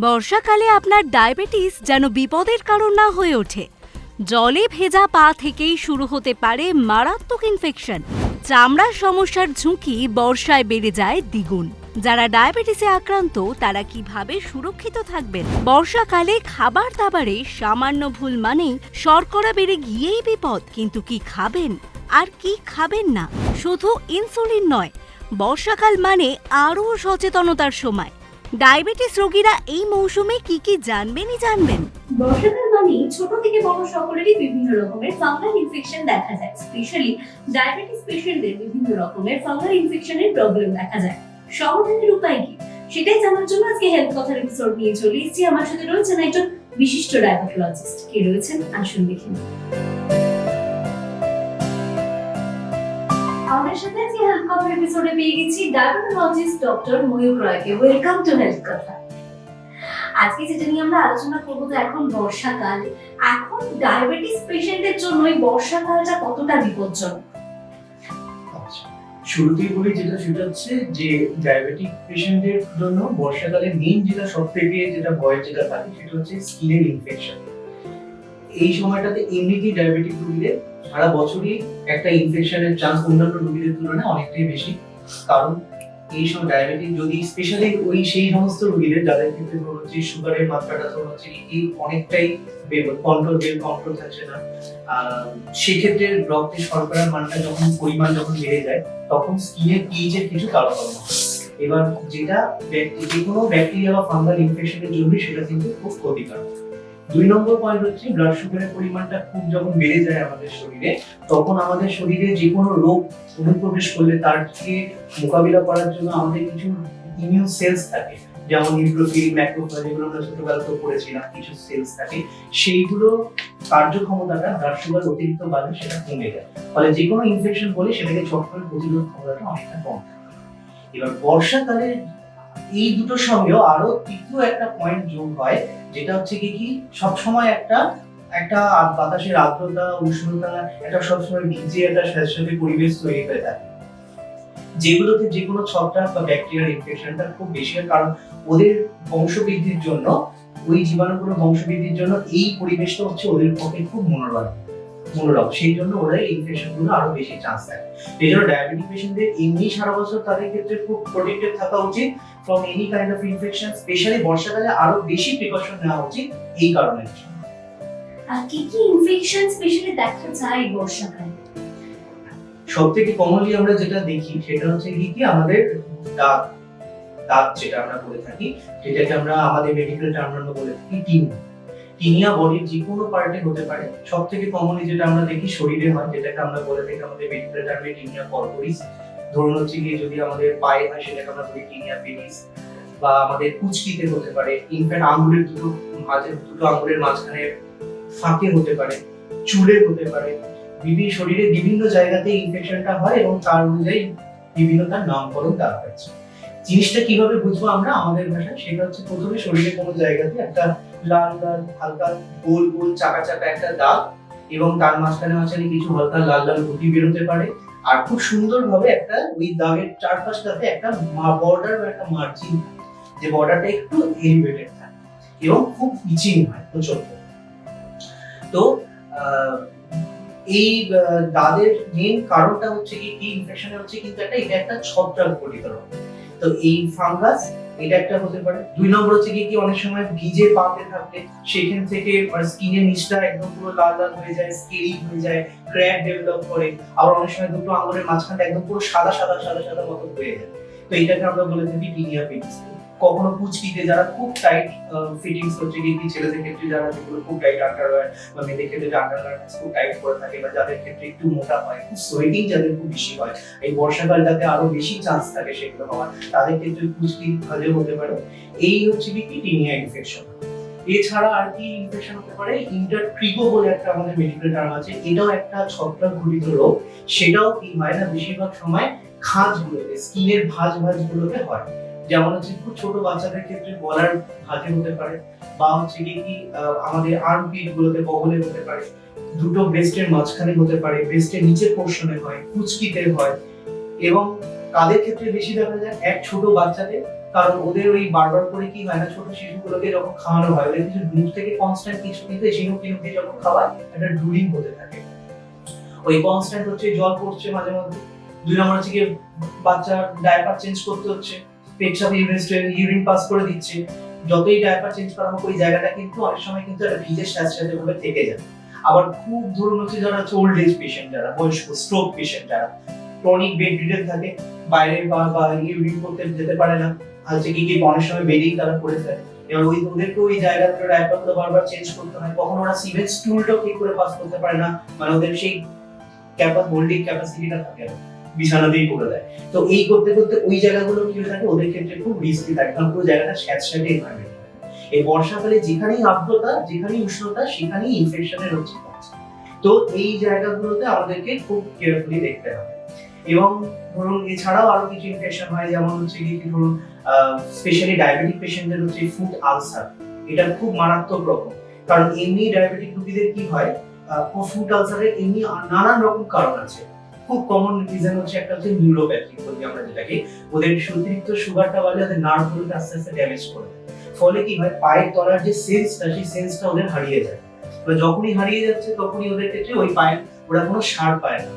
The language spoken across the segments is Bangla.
বর্ষাকালে আপনার ডায়াবেটিস যেন বিপদের কারণ না হয়ে ওঠে। জলে ভেজা পা থেকেই শুরু হতে পারে মারাত্মক ইনফেকশন চামড়ার সমস্যার ঝুঁকি বর্ষায় বেড়ে যায় দ্বিগুণ। যারা ডায়াবেটিসে আক্রান্ত, তারা কীভাবে সুরক্ষিত থাকবেন? বর্ষাকালে খাবার দাবারে সামান্য ভুল মানেই শর্করা বেড়ে গিয়েই বিপদ। কিন্তু কি খাবেন? আর কি খাবেন না? শুধু ইনসুলিন নয়, বর্ষাকাল মানে আরও সচেতনতার সময়। ডায়াবেটিস রোগীরা এই মৌসুমে কি কি জানবেনই জানবেন। বর্ষাকাল মানেই ছোট থেকে বড় সকলেরই বিভিন্ন রকমের ফাঙ্গাল ইনফেকশন দেখা যায়। স্পেশালি ডায়াবেটিস পেশেন্টদের বিভিন্ন রকমের ফাঙ্গাল ইনফেকশনের প্রবলেম দেখা যায়। সমাধানের উপায় কি? সেটাই জানার জন্য আজকে হেলথ কথার এপিসোড নিয়ে চলে এসেছি। আমার সাথে রয়েছেন একজন বিশিষ্ট ডায়াবেটোলজিস্ট কে রয়েছেন, আসুন দেখে আমাদের সাথে আজকে হেলথ কথার এপিসোডে পেয়ে গেছি ডায়াবেটোলজিস্ট ডক্টর ময়ূর রয়কে। ওয়েলকাম টু হেলথ কথা আজকে যেটা নিয়ে আমরা আলোচনা করব তো এখন বর্ষাকাল। এখন ডায়াবেটিস পেশেন্টের জন্য এই বর্ষাকালটা কতটা বিপজ্জনক? আচ্ছা শুরুতেই বলি যেটা, সেটা হচ্ছে যে ডায়াবেটিক পেশেন্টদের জন্য বর্ষাকালে মেইন যেটা সব থেকে যেটা ভয়ের যেটা থাকে, সেটা হচ্ছে স্কিনের ইনফেকশন এই সময়টাতে এমনিতেই ডায়াবেটিক রোগীদের সারা বছরই একটা ইনফেকশনের চান্স অন্যান্য রোগীদের তুলনায় অনেকটাই বেশি। কারণ এই সময় ডায়াবেটিক যদি স্পেশালি ওই সেই সমস্ত রোগীদের যাদের ক্ষেত্রে ধরুন হচ্ছে সুগারের মাত্রাটা ধরুন হচ্ছে কি অনেকটাই কন্ট্রোল বেল কন্ট্রোল থাকছে না। সেক্ষেত্রে রক্তে শর্করার মানটা যখন পরিমাণ যখন বেড়ে যায়, তখন স্কিনের পিএইচ এর কিছু হবে এবার যেটা যে কোনো ব্যাকটেরিয়া বা ফাঙ্গাল ইনফেকশনের জন্য সেটা কিন্তু খুব ক্ষতিকারক। দুই নম্বর পয়েন্ট হচ্ছে ব্লাড সুগারের পরিমাণটা খুব যখন বেড়ে যায় আমাদের শরীরে, তখন আমাদের শরীরে যে কোনো রোগ অনুপ্রবেশ করলে তারকে মোকাবিলা করার জন্য আমাদের কিছু ইমিউন সেলস থাকে। যেমন নিউট্রোফিল ম্যাক্রোফাজ এগুলো আমরা ছোটবেলাতেও পড়েছিলাম, কিছু সেলস থাকে। সেইগুলো কার্যক্ষমতাটা ব্লাড সুগার অতিরিক্ত বাড়লে সেটা কমে যায়। ফলে যে কোনো ইনফেকশন বলে সেটাকে চট করে প্রতিরোধ ক্ষমতাটা অনেকটা কম। এবার বর্ষাকালে এই দুটোর সঙ্গেও আরও তৃতীয় একটা পয়েন্ট যোগ হয় যেটা হচ্ছে কি কি, সবসময় একটা একটা বাতাসের আর্দ্রতা, উষ্ণতা, একটা সবসময় ভিজে একটা স্যাঁতস্যাঁতে পরিবেশ তৈরি হয়ে থাকে যেগুলোতে যে কোনো ছত্রাক বা ব্যাকটেরিয়ার ইনফেকশনটা খুব বেশি হয়, কারণ ওদের বংশবৃদ্ধির জন্য, ওই জীবাণুগুলো বংশবৃদ্ধির জন্য এই পরিবেশটা হচ্ছে ওদের পক্ষে খুব মনোরম। মনোরম সেই জন্য ওরা এই ইনফেকশন আরও বেশি চান্স থাকে এই জন্য ডায়াবেটিক পেশেন্টদের এমনি সারা বছর তাদের ক্ষেত্রে খুব প্রোটেক্টেড থাকা উচিত from any kind of infection specially বর্ষাকালে আরও বেশি প্রিকশন নেওয়া উচিত এই আর কি কি ইনফেকশন স্পেশালি দেখা যায় বর্ষাকালে? সব থেকে কমনলি আমরা যেটা দেখি সেটা হচ্ছে কি কি আমাদের দাঁত দাঁত যেটা আমরা বলে থাকি যেটাকে আমরা আমাদের মেডিকেল টার্ম আমরা বলে থাকি টিনিয়া টিনিয়া বডির যে কোনো পার্টে হতে পারে। সব থেকে কমনলি যেটা আমরা দেখি শরীরে হয়, যেটাকে আমরা বলে থাকি আমাদের টার্মে টিনিয়া কর্পোরিস ধরুন হচ্ছে গিয়ে যদি আমাদের পায়ে হয়, সেটাকে আমরা বলি টিনিয়া পেনিস বা আমাদের কুচকিতে হতে পারে। ইনফ্যাক্ট আঙ্গুলের দুটো মাঝে, দুটো আঙ্গুলের মাঝখানে ফাঁকে হতে পারে, চুলে হতে পারে। বিভিন্ন শরীরে বিভিন্ন জায়গাতে ইনফেকশনটা হয় এবং তার অনুযায়ী বিভিন্ন তার নামকরণ দেওয়া হয়েছে। জিনিসটা কীভাবে বুঝব আমরা আমাদের ভাষায়? সেটা হচ্ছে প্রথমে শরীরে কোনো জায়গাতে একটা লাল লাল হালকা গোল গোল চাকা চাকা একটা দাগ এবং তার মাঝখানে মাঝখানে কিছু হালকা লাল লাল গুটি বেরোতে পারে। আর খুব সুন্দরভাবে একটা ওই দাগের চারপাশটাতে একটা বর্ডার বা একটা মার্জিন যে বর্ডারটা একটু এলিভেটেড থাকে এবং খুব ইচিং হয় প্রচণ্ড তো এই দাদের মেন কারণটা হচ্ছে কি এই ইনফেকশন হচ্ছে কিন্তু একটা, এটা একটা ছত্রাক ঘটিত তো এই ফাঙ্গাস এটা একটা হতে পারে। দুই নম্বর হচ্ছে কি অনেক সময় ভিজে পাতে থাকে, সেখান থেকে স্কিনের নিচটা একদম পুরো লাল লাল হয়ে যায় স্কেলি হয়ে যায় ক্র্যাক ডেভেলপ করে। আবার অনেক সময় দুটো আঙুলের মাঝখানটা একদম পুরো সাদা সাদা সাদা সাদা মতো হয়ে যায়। তো এটাকে আমরা বলে থাকি পিনিয়া পেনিস কখনো কুচকিতে যারা খুব টাইট ফিটিংস হচ্ছে কি কি ছেলেদের ক্ষেত্রে যারা যেগুলো খুব টাইট আন্ডারওয়্যার বা মেয়েদের ক্ষেত্রে যে আন্ডারগার্মেন্টস খুব টাইট করে থাকে বা যাদের ক্ষেত্রে একটু মোটা হয় খুব সোয়েটিং যাদের খুব বেশি হয়, এই বর্ষাকালটাতে আরও বেশি চান্স থাকে সেগুলো হওয়ার। তাদের ক্ষেত্রে কুচকি ভাজে হতে পারে। এই হচ্ছে কি টিনিয়া ইনফেকশন এছাড়া আর কি ইনফেকশন হতে পারে? ইন্টারট্রিগো বলে একটা আমাদের মেডিকেল টার্ম আছে। এটাও একটা ছত্রাক ঘটিত রোগ। সেটাও কি হয় না? বেশিরভাগ সময় খাঁজগুলোতে স্কিনের ভাঁজ ভাঁজগুলোতে হয়। যেমন হচ্ছে খুব ছোট বাচ্চাদের ক্ষেত্রে গলার হাতে হতে পারে, বা হচ্ছে কি কি আমাদের আর্ম পিট গুলোতে বগলে হতে পারে, দুটো ব্রেস্টের মাঝখানে হতে পারে ব্রেস্টের নিচের পোর্শনে হয়, কুচকিতে হয়, এবং কাদের ক্ষেত্রে বেশি দেখা যায় এক ছোট বাচ্চাদের, কারণ ওদের ওই বারবার করে কি হয় না, ছোট শিশুগুলোকে যখন খাওয়ানো হয়, ওদের কিছু দূর থেকে কনস্ট্যান্ট কিছু কিন্তু টিনুক দিয়ে যখন খাওয়ায়, একটা ড্রুলিং হতে থাকে। ওই কনস্ট্যান্ট হচ্ছে, জল পড়ছে মাঝে মধ্যে দুই নম্বর হচ্ছে গিয়ে বাচ্চার ডায়াপার চেঞ্জ করতে হচ্ছে পেচ্ছাপ ইউরিন ইউরিন পাস করে দিচ্ছে। যতই ডায়াপার চেঞ্জ করা হোক, ওই জায়গাটা কিন্তু অনেক সময় কিন্তু একটা ভিজে স্যাঁতস্যাঁতে সাথে ভাবে থেকে যায়। আবার খুব ধরুন হচ্ছে যারা হচ্ছে ওল্ড এজ পেশেন্ট যারা, বয়স্ক স্ট্রোক পেশেন্ট যারা ক্রনিক বেড রিডেন থাকে, বাইরে বা বা ইউরিন করতে যেতে পারে না। হচ্ছে কি কি অনেক সময় বেডেই তারা করে ফেলে। এবার ওই, ওদেরকে ওই জায়গাগুলো ডায়াপারগুলো বারবার চেঞ্জ করতে হয়। কখন ওরা সিভেজ স্টুলটাও ঠিক করে পাস করতে পারে না। মানে ওদের সেই ক্যাপা হোল্ডিং ক্যাপাসিটিটা থাকে না। বিছানাতেই করে দেয়। তো এই করতে করতে ওই জায়গাগুলো কি হয়ে থাকে, ওদের ক্ষেত্রে খুব রিস্কি থাকে। কারণ পুরো জায়গাটা স্যাঁতস্যাঁতে এনভায়রনমেন্ট এই বর্ষাকালে যেখানেই আর্দ্রতা, যেখানেই উষ্ণতা, সেখানেই ইনফেকশনের হচ্ছে তো এই জায়গাগুলোতে আমাদেরকে খুব কেয়ারফুলি দেখতে হবে। এবং ধরুন, এছাড়াও আরও কিছু ইনফেকশন হয়, যেমন হচ্ছে কি ধরুন স্পেশালি ডায়াবেটিক পেশেন্টদের হচ্ছে ফুড আলসার এটা খুব মারাত্মক রকম। কারণ এমনি ডায়াবেটিক রোগীদের কি হয় ফুড আলসারের এমনি নানান রকম কারণ আছে। খুব কমন রিজন হচ্ছে একটা হচ্ছে নিউরোপ্যাথি বলি আমরা যেটাকে। ওদের অতিরিক্ত সুগারটা বাড়লে ওদের নার্ভগুলোকে আস্তে আস্তে ড্যামেজ করে ফলে কি হয়? পায়ের তলার যে সেন্সটা সেই সেন্সটা ওদের হারিয়ে যায়। এবার যখনই হারিয়ে যাচ্ছে, তখনই ওদের ক্ষেত্রে ওই পায়ের, ওরা কোনো সার পায় না।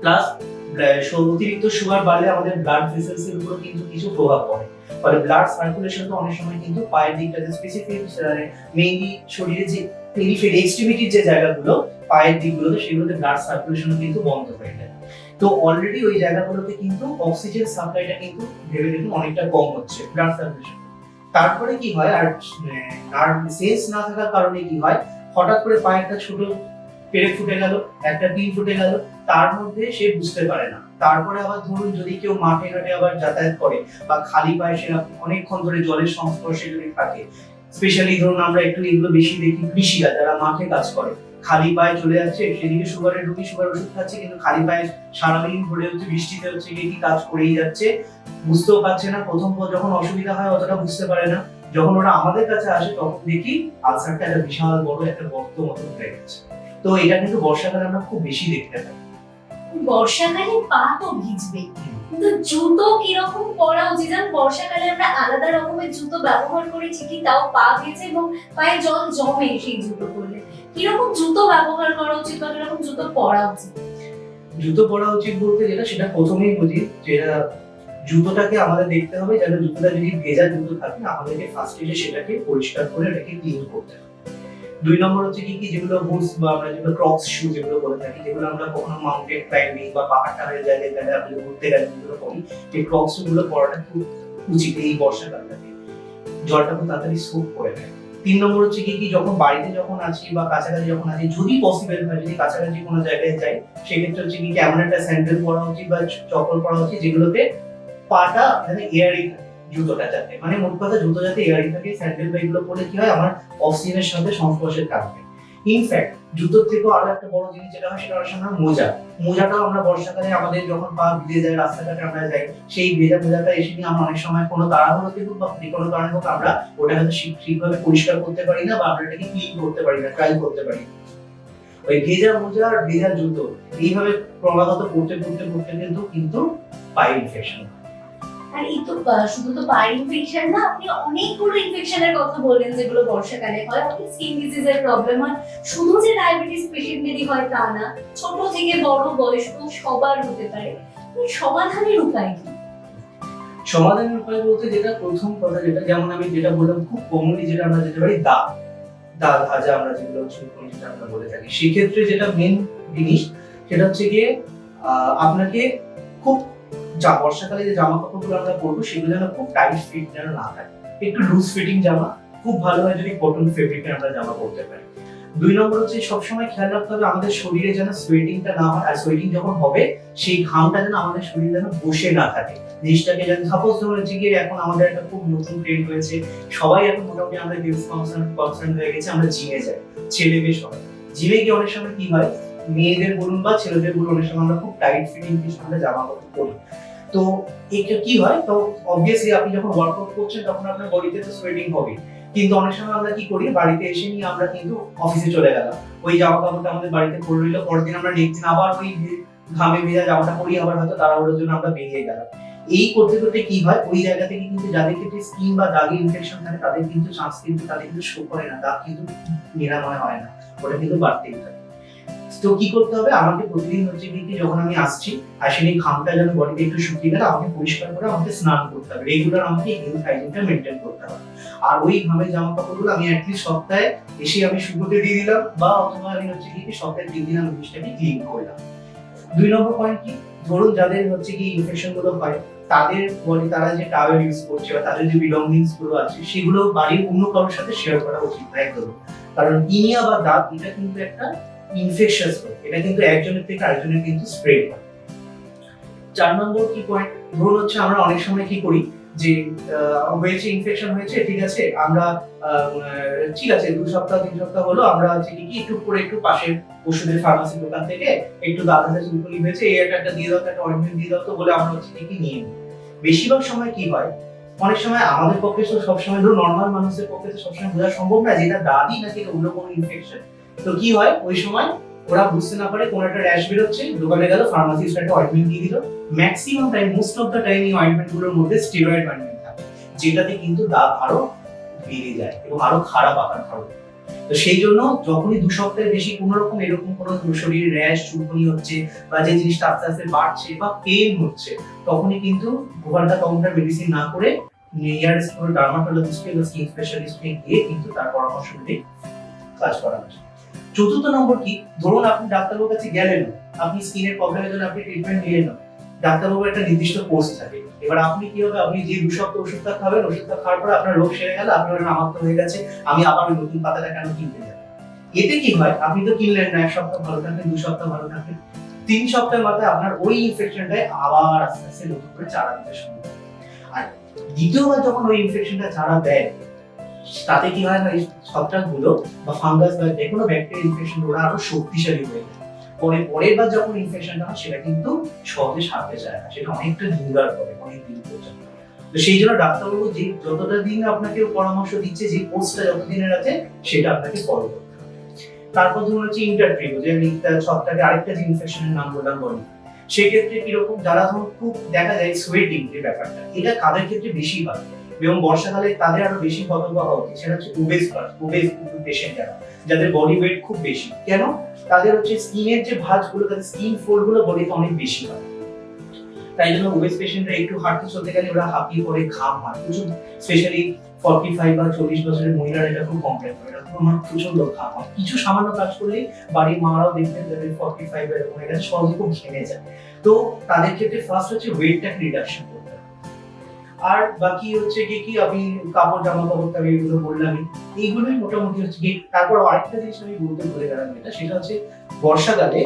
প্লাস অতিরিক্ত সুগার বাড়লে আমাদের ব্লাড ভেসেলস এর উপর কিন্তু কিছু প্রভাব পড়ে। ফলে ব্লাড সার্কুলেশন তো অনেক সময় কিন্তু পায়ের দিকটাতে স্পেসিফিক মেইনলি শরীরে যে পেরিফেরি এক্সট্রিমিটির যে জায়গাগুলো, পায়ের দিকগুলোতে, সেগুলোতে ব্লাড সার্কুলেশন কিন্তু বন্ধ হয়ে যায়। তো অলরেডি ওই জায়গাগুলোতে কিন্তু অক্সিজেন সাপ্লাইটা কিন্তু ভেবে দেখুন অনেকটা কম হচ্ছে ব্লাড সার্কুলেশন তারপরে কি হয়, আর আর সেন্স না থাকার কারণে কি হয়, হঠাৎ করে পায়ে একটা ছোট পেরে ফুটে গেল, একটা পিন ফুটে গেল, তার মধ্যে সে বুঝতে পারে না। তারপরে আবার ধরুন যদি কেউ মাঠে ঘাটে আবার যাতায়াত করে বা খালি পায়ে সে অনেকক্ষণ ধরে জলের সংস্পর্শে যদি থাকে স্পেশালি ধরুন আমরা একটু এগুলো বেশি দেখি, কৃষিরা যারা মাঠে কাজ করে, খালি পায়ে চলে যাচ্ছে, সেদিকে সুগারের রুগী সুগার ওষুধ খাচ্ছে, কিন্তু খালি পায়ে সারাদিন ধরে হচ্ছে বৃষ্টিতে হচ্ছে গিয়ে কি কাজ করেই যাচ্ছে, বুঝতেও পারছে না, প্রথম যখন অসুবিধা হয় অতটা বুঝতে পারে না, যখন ওরা আমাদের কাছে আসে তখন দেখি আলসারটা একটা বিশাল বড় একটা গর্ত মতো হয়ে গেছে। তো এটা কিন্তু বর্ষাকালে আমরা খুব বেশি দেখতে পাই। বর্ষাকালে পা তো ভিজবে। কিন্তু জুতো কীরকম পরা উচিত যেমন বর্ষাকালে আমরা আলাদা রকমের জুতো ব্যবহার করি ঠিকই তাও পা ভেজে এবং পায়ে জল জমে সেই জুতো পরলে। কীরকম জুতো ব্যবহার করা উচিত বা কীরকম জুতো পরা উচিত? জুতো পরা উচিত বলতে যেটা, সেটা প্রথমেই বুঝি যেটা জুতোটাকে আমাদের দেখতে হবে, যেন জুতোটা যদি ভেজা জুতো থাকে, আমাদেরকে ফার্স্ট সেটাকে পরিষ্কার করে এটাকে ক্লিন করতে হবে। দুই নম্বর হচ্ছে কি কি? যেগুলো বুটস বা আমরা যেগুলো ক্রক্স শু যেগুলো বলে থাকি, যেগুলো আমরা কখনো মাউন্টেন ক্লাইম্বিং বা পাহাড় টাহাড়ের জায়গায় গেলে আপনি ঘুরতে গেলে যেগুলো করি এই ক্রক্সগুলো পরাটা খুব উচিত এই বর্ষাকালটাতে জলটা খুব তাড়াতাড়ি সোপ করে নেয়। তিন নম্বর হচ্ছে কি কি? যখন বাড়িতে যখন আছি বা কাছাকাছি যখন আছি, যদি পসিবল হয়, যদি কাছাকাছি কোনো জায়গায় যাই, সেক্ষেত্রে হচ্ছে কি এমন একটা স্যান্ডেল পরা উচিত বা চপ্পল পরা উচিত যেগুলোতে পাটা মানে এয়ারি জুতোটা যাতে মানে মোট কথা জুতো যাতে এয়ারি থাকে, স্যান্ডেল বা এগুলো পরে কি হয়, আমার অক্সিজেনের সাথে সংস্পর্শে থাকবে ইনফ্যাক্ট জুতোর থেকেও আরও একটা বড় জিনিস যেটা হয়, সেটা হচ্ছে আমার মোজা। মোজাটাও আমরা বর্ষাকালে আমাদের যখন পা ভিজে যায়, রাস্তাঘাটে আমরা যাই, সেই ভেজা মোজাটা এসে নিয়ে আমরা অনেক সময় কোনো তাড়াহুড়োতে হোক বা কোনো কারণে হোক, আমরা ওটা হয়তো ঠিকভাবে পরিষ্কার করতে পারি না বা আমরা এটাকে ক্লিন করতে পারি না ট্রাই করতে পারি না। ওই ভেজা মোজা আর ভেজা জুতো, এইভাবে ক্রমাগত পড়তে পড়তে পড়তে কিন্তু কিন্তু পায়ে ইনফেকশন আর এই তো শুধু তো পায়ের ইনফেকশন না, আপনি অনেকগুলো ইনফেকশনের কথা বললেন যেগুলো বর্ষাকালে হয়। অনেক স্কিন ডিজিজের প্রবলেম হয়। শুধু যে ডায়াবেটিস পেশেন্টদেরই হয় তা না, ছোট থেকে বড় বয়স্ক সবার হতে পারে। সমাধানের উপায় কি? সমাধানের উপায় বলতে যেটা প্রথম কথা, যেটা যেমন আমি যেটা বললাম, খুব কমনলি যেটা আমরা যেতে পারি, দাগ। দাগ, ভাজা আমরা যেগুলো চুলকুনি যেটা আমরা বলে থাকি। সেক্ষেত্রে যেটা মেন জিনিস, সেটা হচ্ছে গিয়ে আপনাকে খুব যা বর্ষাকালে যে জামা কাপড়গুলো আমরা পরবো, সেগুলো যেন খুব টাইট ফিট যেন না থাকে। একটু লুজ ফিটিং জামা, খুব ভালো হয় যদি কটন ফেব্রিকের আমরা জামা পরতে পারি। দুই নম্বর হচ্ছে সবসময় খেয়াল রাখতে হবে আমাদের শরীরে যেন সোয়েটিংটা না হয়, আর সোয়েটিং যখন হবে, সেই ঘামটা যেন আমাদের শরীরে যেন বসে না থাকে। জিনিসটাকে যেন সাপোজ ধরুন হচ্ছে গিয়ে এখন আমাদের একটা খুব নতুন ট্রেন্ড হয়েছে সবাই এখন মোটামুটি আমরা হেলথ কনসার্ন কনসার্ন হয়ে গেছে, আমরা জিমে যাই। ছেলে মেয়ে সবাই। জিমে গিয়ে অনেক সময় কি হয়, মেয়েদের বলুন বা ছেলেদের বলুন, অনেক সময় আমরা খুব টাইট ফিটিং কিছু আমরা জামা কাপড় পরি। তো এটা কি হয়? তো অবভিয়াসলি আপনি যখন ওয়ার্কআউট করছেন, তখন আপনার বডিতে তো সোয়েটিং হবে। কিন্তু অনেক সময় আমরা কি করি? বাড়িতে এসে নিয়ে আমরা কিন্তু অফিসে চলে গেলাম। ওই জামা কাপড়টা আমাদের বাড়িতে পরে রইল পরের দিন আমরা নেক্সট দিন আবার ওই ঘামে ভেজা জামাটা পরি আবার হয়তো তাড়াহুড়োর জন্য আমরা বেরিয়ে গেলাম। এই করতে করতে কি হয়? ওই জায়গা থেকে কিন্তু যাদের ক্ষেত্রে স্কিন বা দাগে ইনফেকশন থাকে, তাদের কিন্তু চান্স কিন্তু, তাদের কিন্তু শো করে না। দাগ কিন্তু নিরাময় হয় না। ওটা কিন্তু বাড়তেই থাকে। তো কি করতে হবে? আমাকে প্রতিদিন হচ্ছে কি যখন আমি আসছি, আসেন এই ঘামটা যেন বডিতে একটু শুকিয়ে গেলে আমাকে পরিষ্কার করে আমাকে স্নান করতে হবে। রেগুলার আমাকে হেলথ হাইজিনটা মেনটেন করতে হবে। আর ওই ঘামের জামা কাপড়গুলো আমি অ্যাটলিস্ট সপ্তাহে এসে আমি শুকোতে দিয়ে দিলাম বা অথবা আমি হচ্ছে কি সপ্তাহে তিন দিন আমি জিনিসটাকে ক্লিন করলাম দুই নম্বর পয়েন্ট কি? ধরুন যাদের হচ্ছে কি ইনফেকশনগুলো হয়, তাদের বডি তারা যে টাওয়েল ইউজ করছে বা তাদের যে বিলঙ্গিংসগুলো আছে, সেগুলো বাড়ির অন্য কারোর সাথে শেয়ার করা উচিত একদম। কারণ ইনিয়া বা দাঁত, এটা কিন্তু একটা ইনফেকশাস রোগ এটা কিন্তু একজনের থেকে আরেকজনের কিন্তু স্প্রেড হয়। চার নম্বর কি পয়েন্ট ধরুন হচ্ছে, আমরা অনেক সময় কি করি যে হয়েছে ইনফেকশন হয়েছে, ঠিক আছে, আমরা ঠিক আছে, দু সপ্তাহ, তিন সপ্তাহ হলো, আমরা হচ্ছে কি একটু করে একটু পাশের ওষুধের ফার্মাসি দোকান থেকে একটু দাদা হাতে চুলকুনি হয়েছে, এই একটা দিয়ে দাও, একটা অয়েন্টমেন্ট দিয়ে দাও তো বলে আমরা হচ্ছে কি নিয়ে নিই। বেশিরভাগ সময় কি হয়? অনেক সময় আমাদের পক্ষে তো সবসময়, ধরুন নর্মাল মানুষের পক্ষে তো সবসময় বোঝা সম্ভব না যে এটা দাদি নাকি অন্য কোনো ইনফেকশন তো কি হয়? ওই সময় ওরা বুঝতে না পারে কোন একটা র্যাশ বেরোচ্ছে, দোকানে গেল ফার্মাসিস্ট একটা অয়েন্টমেন্ট দিয়ে দিল। Maximum time most of the time এই অয়েন্টমেন্টগুলোর মধ্যে স্টেরয়েড অয়েন্টমেন্ট থাকে, যেটাতে কিন্তু দাগ আরও বেড়ে যায় এবং আরও খারাপ আকার ধারণ। তো সেই জন্য যখনই দু সপ্তাহের বেশি কোনো রকম এরকম কোনো শরীরে র্যাশ চুলকুনি হচ্ছে বা যে জিনিসটা আস্তে আস্তে বাড়ছে বা পেন হচ্ছে, তখনই কিন্তু ওভার দ্য কাউন্টার মেডিসিন না করে নিয়ারেস্ট কোনো ডার্মাটোলজিস্টকে বা স্কিন স্পেশালিস্টকে গিয়ে কিন্তু তার পরামর্শ কাজ করা উচিত চতুর্থ নম্বর কি? ধরুন আপনি ডাক্তারবাবুর কাছে গেলেন, আপনি স্কিনের প্রবলেমের জন্য আপনি ট্রিটমেন্ট নিলেন না। একটা নির্দিষ্ট কোর্স থাকে। এবার আপনি কি হবে? আপনি যে সপ্তাহ ওষুধটা খাবেন ওষুধটা খাওয়ার পর আপনার রোগ সেরে গেল, আপনি বলেন, আমার তো হয়ে গেছে, আমি আবার নতুন পাতাটা কেন কিনতে যাব? এতে কি হয়? আপনি তো কিনলেন না, এক সপ্তাহ ভালো থাকলেন দু সপ্তাহ ভালো থাকলেন তিন সপ্তাহের মাথায় আপনার ওই ইনফেকশনটাই আবার আস্তে আস্তে নতুন করে চারা দিতে শুরু করে। আর দ্বিতীয়বার যখন ওই ইনফেকশনটা চারা দেয় তাতে কি হয় না, এই ছত্রাকগুলো বা ফাঙ্গাস বা যে কোনো ব্যাকটেরিয়া ইনফেকশন ওরা আরও শক্তিশালী হয়ে যায়। পরে, পরের বার যখন ইনফেকশনটা হয়, সেটা কিন্তু সহজে সারতে চায় না, সেটা অনেকটা লিঙ্গার করে, অনেক দিন পর্যন্ত তো সেই জন্য ডাক্তারবাবু যে যতটা দিন আপনাকে পরামর্শ দিচ্ছে, যে কোর্সটা যতদিনের আছে, সেটা আপনাকে ফলো করতে হবে। তারপর ধরুন হচ্ছে ইন্টারট্রিগো যে ছত্রাকে আরেকটা যে ইনফেকশনের নাম বললাম বলি, সেক্ষেত্রে কীরকম যারা ধরুন খুব দেখা যায় সোয়েটিং যে ব্যাপারটা, এটা কাদের ক্ষেত্রে বেশি হয় এবং বর্ষাকালে তাদের আরও বেশি সতর্ক হওয়া উচিত। সেটা হচ্ছে ওবেস ওবেস পেশেন্ট যারা, যাদের বডি ওয়েট খুব বেশি। কেন? তাদের হচ্ছে স্কিনের যে ভাঁজগুলো, তাদের স্কিন ফোল্ডগুলো বডিতে অনেক বেশি হয়। তাই জন্য ওবেস পেশেন্টরা একটু হাঁটতে চলতে গেলে ওরা হাঁপিয়ে পড়ে, ঘাম হয়। প্রচুর স্পেশালি ফর্টি ফাইভ বা চল্লিশ বছরের মহিলারা এটা খুব কমপ্লেন করে। আমার প্রচণ্ড ঘাম হয়। কিছু সামান্য কাজ করলে বাড়ির মারাও দেখবেন যাদের ফর্টি ফাইভ এরকম গেছে সহজে খুব ঘেমে যায়। তো তাদের ক্ষেত্রে ফার্স্ট হচ্ছে ওয়েটটাকে রিডাকশন করতে হবে। আর বাকি হচ্ছে কি কি আমি কাপড় জামা কাপড় আমি এগুলো বললামই। এইগুলোই মোটামুটি হচ্ছে কি, তারপর আরেকটা জিনিস আমি বলতে ভুলে গেলাম যেটা, সেটা হচ্ছে বর্ষাকালে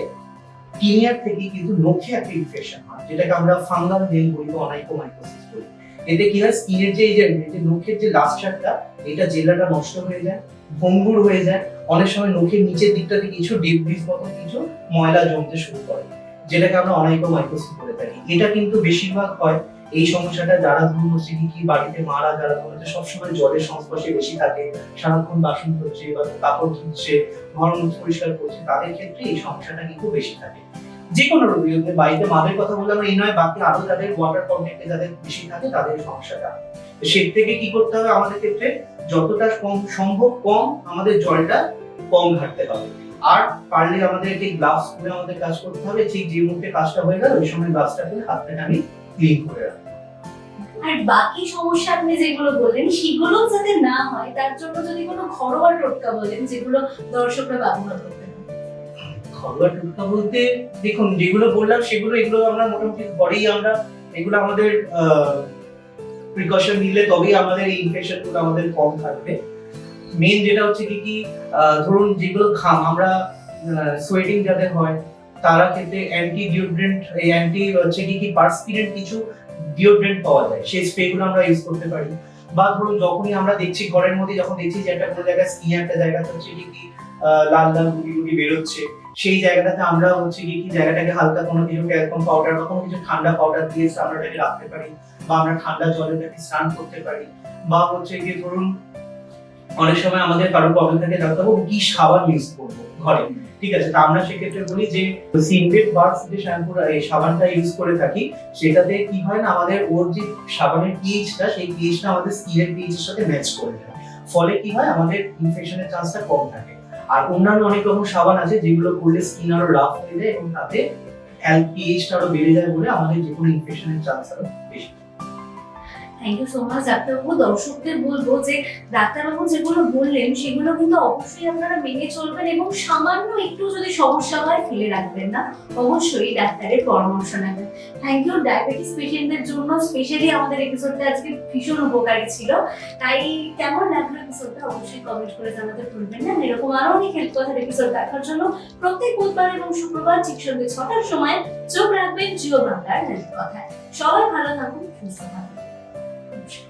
টিনিয়ার থেকে কিন্তু নখে একটা ইনফেকশন হয়, যেটাকে আমরা ফাঙ্গাল নেল বলি বা অনাইকোমাইকোসিস বলি। এতে কি হয় স্কিনের যে এই যে নখের যে লাস্টারটা এটা জেলাটা নষ্ট হয়ে যায়, ভঙ্গুর হয়ে যায়। অনেক সময় নখের নিচের দিকটাতে কিছু ডিব্রিজ মতো কিছু ময়লা জমতে শুরু করে, যেটাকে আমরা অনাইকোমাইকোসিস বলে থাকি। এটা কিন্তু বেশিরভাগ হয় এই সমস্যাটা যারা ধরুন কি বাড়িতে মারা, যারা ধরুন সবসময় জলের সংস্পর্শে বেশি থাকে, সারাক্ষণ বাসন ধুচ্ছে বা কাপড় ধুচ্ছে, ঘর পরিষ্কার করছে, তাদের ক্ষেত্রে এই সমস্যাটা কিন্তু বেশি থাকে। যে কোনো রোগী বাড়িতে মাদের কথা বললাম এই নয়, বাকি আরও যাদের ওয়াটার কন্টেন্টে যাদের বেশি থাকে, তাদের সমস্যাটা। সে থেকে কি করতে হবে আমাদের ক্ষেত্রে? যতটা কম, সম্ভব কম আমাদের জলটা কম ঘাটতে হবে। আর পারলে আমাদেরকে গ্লাভস পরে আমাদের কাজ করতে হবে, ঠিক যে মুহূর্তে কাজটা হয়ে গেল, ওই সময় গ্লাভসটা খুলে হাতটাকে আমি ক্লিন করে আর বাকি সমস্যা আপনি যেগুলো বললেন সেগুলো যাতে না হয় তার জন্য যদি কোনো ঘরোয়া টোটকা বলেন যেগুলো দর্শকরা ব্যবহার করতে ঘরোয়া টোটকা বলতে দেখুন যেগুলো বললাম সেগুলো এগুলো আমরা মোটামুটি ঘরেই আমরা এগুলো আমাদের প্রিকশন নিলে তবেই আমাদের এই ইনফেকশনগুলো আমাদের কম থাকবে। মেন যেটা হচ্ছে কি কি ধরুন যেগুলো ঘাম আমরা সোয়েটিং যাদের হয় তারা ক্ষেত্রে অ্যান্টি ডিওড্রেন্ট এই অ্যান্টি হচ্ছে কি কি পার্সপিরেন্ট কিছু ডিওড্রেন্ট পাওয়া যায়। সেই স্প্রেগুলো আমরা ইউজ করতে পারি। বা ধরুন যখনই আমরা দেখছি, ঘরের মধ্যে যখন দেখছি যে একটা কোনো জায়গায় স্কিন একটা জায়গাতে হচ্ছে কি কি লাল লাল গুটি গুটি বেরোচ্ছে, সেই জায়গাটাতে আমরা হচ্ছে কি কি জায়গাটাকে হালকা কোনো কিছু ক্যালকম পাউডার বা কোনো কিছু ঠান্ডা পাউডার দিয়ে আমরা এটাকে রাখতে পারি বা আমরা ঠান্ডা জলে তাকে স্নান করতে পারি। বা হচ্ছে গিয়ে ধরুন অনেক সময় আমাদের কারও প্রবলেম থাকে ডাক্তারবাবু কি সাবান ইউজ করব ঘরে? ঠিক আছে, তা আমরা সেক্ষেত্রে বলি যে সিনভেট বার্স যে শ্যাম্পু এই সাবানটা ইউজ করে থাকি, সেটাতে কি হয় না, আমাদের ওর যে সাবানের পিএইচটা সেই পিএইচটা আমাদের স্কিনের পিএইচের সাথে ম্যাচ করে যায় ফলে কি হয়, আমাদের ইনফেকশনের চান্সটা কম থাকে। আর অন্যান্য অনেক রকম সাবান আছে, যেগুলো করলে স্কিন আরও রাফ হয়ে যায় এবং তাতে পিএইচটা আরও বেড়ে যায় বলে আমাদের যে কোনো ইনফেকশনের চান্স আরও বেশি। থ্যাংক ইউ সো মাচ ডাক্তারবাবু। দর্শকদের বলব যে, ডাক্তারবাবু যেগুলো বললেন, সেগুলো কিন্তু অবশ্যই আপনারা মেনে চলবেন এবং সামান্য একটু যদি সমস্যা হয়, ফেলে রাখবেন না। অবশ্যই ডাক্তারের পরামর্শ নেবেন। থ্যাংক ইউ ডায়াবেটিস পেশেন্টদের জন্য স্পেশালি আমাদের এপিসোডটা আজকে ভীষণ উপকারী ছিল। তাই কেমন লাগল এপিসোডটা অবশ্যই কমেন্ট করে জানাতে ভুলবেন না। এরকম আরও অনেক হেল্প কথার এপিসোড দেখার জন্য প্রত্যেক বুধবার এবং শুক্রবার ঠিক সন্ধ্যে ছটার সময় চোখ রাখবেন, জিও বাংলার হেল্প কথায়। সবাই ভালো থাকুন, সুস্থ থাকুন। much.